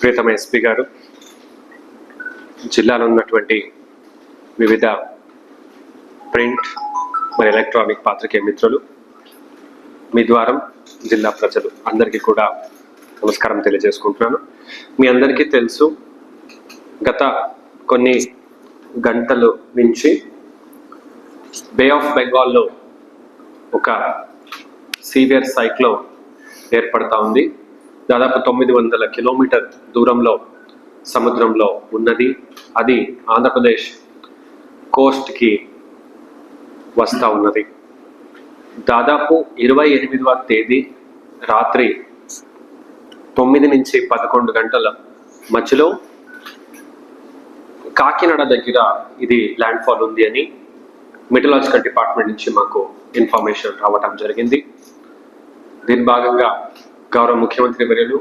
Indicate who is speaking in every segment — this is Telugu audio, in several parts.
Speaker 1: ప్రీతమ ఎస్పీ గారు జిల్లాలో ఉన్నటువంటి వివిధ ప్రింట్ మరి ఎలక్ట్రానిక్ పాత్రికేయ మిత్రులు మీ ద్వారా జిల్లా ప్రజలు అందరికీ కూడా నమస్కారం తెలియజేసుకుంటున్నాను. మీ అందరికీ తెలుసు గత కొన్ని గంటలు నుంచి బే ఆఫ్ బెంగాల్లో ఒక సీవియర్ సైక్లోన్ ఏర్పడతా ఉంది. దాదాపు తొమ్మిది వందల కిలోమీటర్ దూరంలో సముద్రంలో ఉన్నది. అది ఆంధ్రప్రదేశ్ కోస్ట్కి వస్తూ ఉన్నది. దాదాపు ఇరవై ఎనిమిదవ తేదీ రాత్రి తొమ్మిది నుంచి పదకొండు గంటల మధ్యలో కాకినాడ దగ్గర ఇది ల్యాండ్ ఫాల్ ఉంది అని మెటలాజికల్ డిపార్ట్మెంట్ నుంచి మాకు ఇన్ఫర్మేషన్ రావటం జరిగింది. దీని భాగంగా గౌరవ ముఖ్యమంత్రి వర్యులు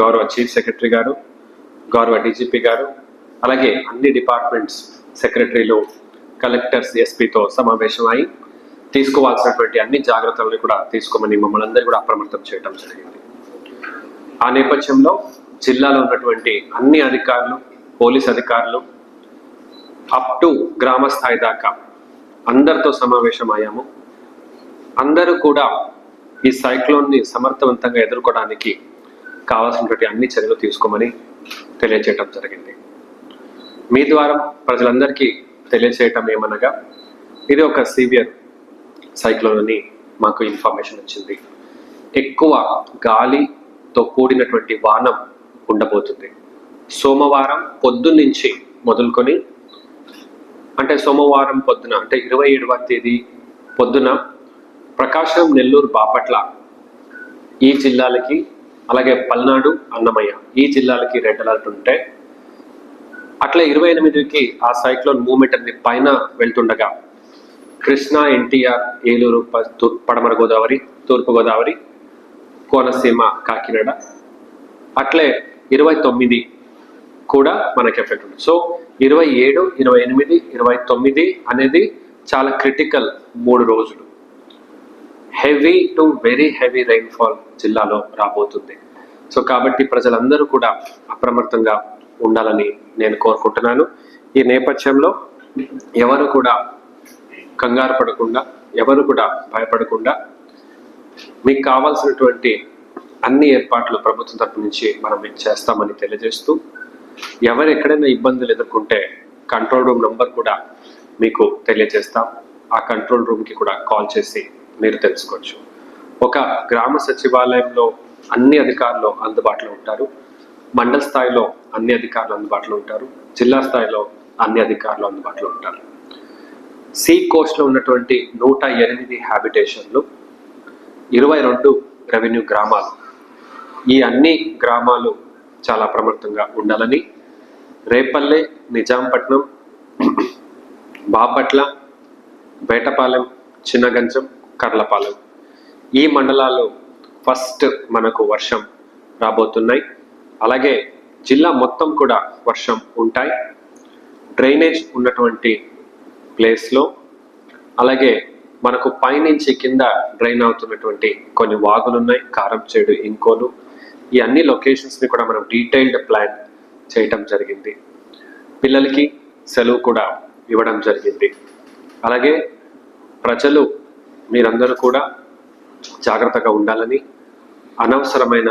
Speaker 1: గౌరవ చీఫ్ సెక్రటరీ గారు గౌరవ డీజీపీ గారు అలాగే అన్ని డిపార్ట్మెంట్స్ సెక్రటరీలు కలెక్టర్స్ ఎస్పీతో సమావేశం అయి తీసుకోవాల్సినటువంటి అన్ని జాగ్రత్తలను కూడా తీసుకోమని మమ్మల్ని అందరూ కూడా అప్రమత్తం చేయడం జరిగింది. ఆ నేపథ్యంలో జిల్లాలో ఉన్నటువంటి అన్ని అధికారులు పోలీస్ అధికారులు అప్ టు గ్రామ స్థాయి దాకా అందరితో సమావేశం అయ్యాము. అందరూ కూడా ఈ సైక్లోన్ని సమర్థవంతంగా ఎదుర్కోవడానికి కావాల్సినటువంటి అన్ని చర్యలు తీసుకోమని తెలియజేయటం జరిగింది. మీ ద్వారా ప్రజలందరికీ తెలియజేయటం ఏమనగా ఇది ఒక సీవియర్ సైక్లోన్ అని మాకు ఇన్ఫర్మేషన్ వచ్చింది. ఎక్కువ గాలితో కూడినటువంటి వానం ఉండబోతుంది. సోమవారం పొద్దున్నుంచి మొదలుకొని అంటే సోమవారం పొద్దున అంటే ఇరవై ఏడవ తేదీ పొద్దున ప్రకాశం నెల్లూరు బాపట్ల ఈ జిల్లాలకి అలాగే పల్నాడు అన్నమయ్య ఈ జిల్లాలకి రెడ్ అలర్ట్ ఉంటే అట్లా ఇరవై ఎనిమిదికి ఆ సైక్లోన్ మూమెంట్ అనేది పైన వెళ్తుండగా కృష్ణా ఎన్టీఆర్ ఏలూరు పడమర గోదావరి తూర్పు గోదావరి కోనసీమ కాకినాడ అట్లే ఇరవై తొమ్మిది కూడా మనకి ఎఫెక్ట్ ఉంది. సో ఇరవై ఏడు ఇరవై ఎనిమిది ఇరవై తొమ్మిది అనేది చాలా క్రిటికల్ మూడు రోజులు. Heavy to very heavy rainfall జిల్లాలో రాబోతుంది. సో కాబట్టి ప్రజలందరూ కూడా అప్రమత్తంగా ఉండాలని నేను కోరుకుంటున్నాను. ఈ నేపథ్యంలో ఎవరు కూడా కంగారు పడకుండా ఎవరు కూడా భయపడకుండా మీకు కావాల్సినటువంటి అన్ని ఏర్పాట్లు ప్రభుత్వం తరపు నుంచి మనం మీకు చేస్తామని తెలియజేస్తూ ఎవరు ఎక్కడైనా ఇబ్బందులు ఎదుర్కొంటే కంట్రోల్ రూమ్ నెంబర్ కూడా మీకు తెలియజేస్తాం. ఆ కంట్రోల్ రూమ్కి కూడా కాల్ చేసి మీరు తెలుసుకోవచ్చు. ఒక గ్రామ సచివాలయంలో అన్ని అధికారులు అందుబాటులో ఉంటారు. మండల స్థాయిలో అన్ని అధికారులు అందుబాటులో ఉంటారు. జిల్లా స్థాయిలో అన్ని అధికారులు అందుబాటులో ఉంటారు. సీ కోస్ట్లో ఉన్నటువంటి నూట ఎనిమిది హ్యాబిటేషన్లు ఇరవై రెండు రెవెన్యూ గ్రామాలు. ఈ అన్ని గ్రామాలు చాలా అప్రమత్తంగా ఉండాలని రేపల్లె నిజాంపట్నం బాపట్ల వేటపాలెం చిన్నగంజం కర్లపాలెం. ఈ మండలాలు ఫస్ట్ మనకు వర్షం రాబోతున్నాయి. అలాగే జిల్లా మొత్తం కూడా వర్షం ఉంటాయి. డ్రైనేజ్ ఉన్నటువంటి ప్లేస్లో అలాగే మనకు పైనుంచి కింద డ్రైన్ అవుతున్నటువంటి కొన్ని వాగులు ఉన్నాయి కారం చేడు ఇంకోలు. ఈ అన్ని లొకేషన్స్ని కూడా మనం డీటెయిల్డ్ ప్లాన్ చేయటం జరిగింది. పిల్లలకి సెలవు కూడా ఇవ్వడం జరిగింది. అలాగే ప్రజలు మీరందరూ కూడా జాగ్రత్తగా ఉండాలని అనవసరమైన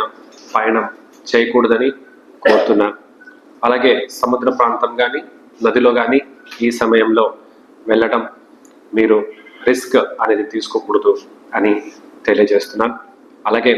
Speaker 1: పయనం చేయకూడదని కోరుతున్నాను అలాగే సముద్ర ప్రాంతం కానీ నదిలో కానీ ఈ సమయంలో వెళ్ళడం మీరు రిస్క్ అనేది తీసుకోకూడదు అని తెలియజేస్తున్నాను. అలాగే